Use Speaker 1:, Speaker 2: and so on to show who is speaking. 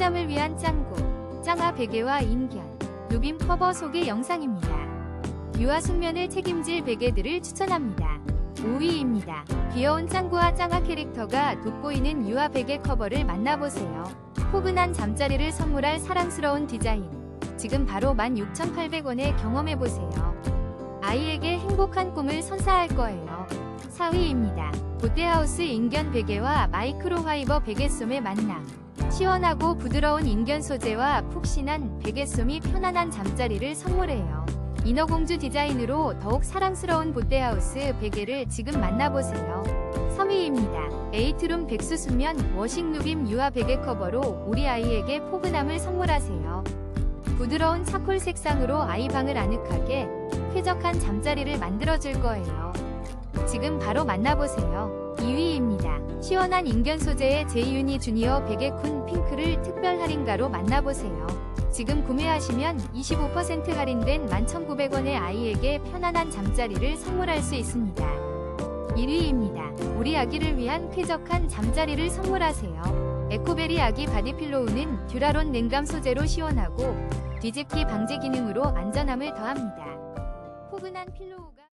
Speaker 1: 꿀잠을 위한 짱구, 짱아 베개와 인견, 누빔 커버 소개 영상입니다. 유아 숙면을 책임질 베개들을 추천합니다. 5위입니다. 귀여운 짱구와 짱아 캐릭터가 돋보이는 유아 베개 커버를 만나보세요. 포근한 잠자리를 선물할 사랑스러운 디자인. 지금 바로 16,800원에 경험해보세요. 아이에게 행복한 꿈을 선사할 거예요. 4위입니다. 롯데하우스 인견 베개와 마이크로 화이버 베개솜의 만남. 시원하고 부드러운 인견 소재와 푹신한 베개솜이 편안한 잠자리를 선물해요. 인어공주 디자인으로 더욱 사랑스러운 롯데하우스 베개를 지금 만나보세요. 3위입니다. 에이트룸 백수 수면 워싱 누빔 유아 베개 커버로 우리 아이에게 포근함을 선물하세요. 부드러운 차콜 색상으로 아이 방을 아늑하게 쾌적한 잠자리를 만들어줄 거예요. 지금 바로 만나보세요. 2위입니다. 시원한 인견 소재의 제이유니 주니어 베개쿤 핑크를 특별 할인가로 만나보세요. 지금 구매하시면 25% 할인된 11,900원의 아이에게 편안한 잠자리를 선물할 수 있습니다. 1위입니다. 우리 아기를 위한 쾌적한 잠자리를 선물하세요. 에코베리 아기 바디필로우는 듀라론 냉감 소재로 시원하고 뒤집기 방지 기능으로 안전함을 더합니다. 포근한 필로우가